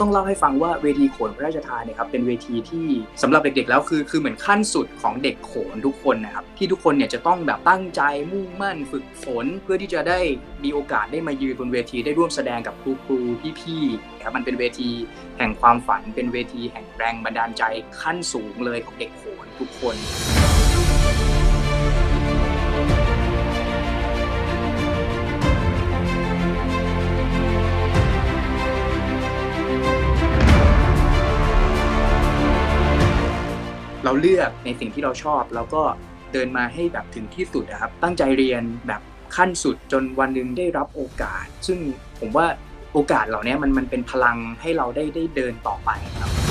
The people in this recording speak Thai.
ต้องเล่าให้ฟังว่าเวทีโขนพระราชทานเนี่ยครับเป็นเวทีที่สำหรับเด็กๆแล้วคือคือเหมือนขั้นสุดของเด็กโขนทุกคนนะครับที่ทุกคนเนี่ยจะต้องแบบตั้งใจมุ่งมั่นฝึกฝน เพื่อที่จะได้มีโอกาสได้มายืนบนเวทีได้ร่วมแสดงกับครูครูพี่ๆครับมันเป็นเวทีแห่งความฝัน เป็นเวทีแห่งแรงบันดาลใจขั้นสูงเลยของเด็กโขนทุกคน เราเลือกในสิ่งที่เราชอบ แล้วก็เดินมาให้แบบถึงที่สุดนะครับ ตั้งใจเรียนแบบขั้นสุดจนวันหนึ่งได้รับโอกาส ซึ่งผมว่าโอกาสเหล่านี้มันมันเป็นพลังให้เราได้ได้เดินต่อไปครับ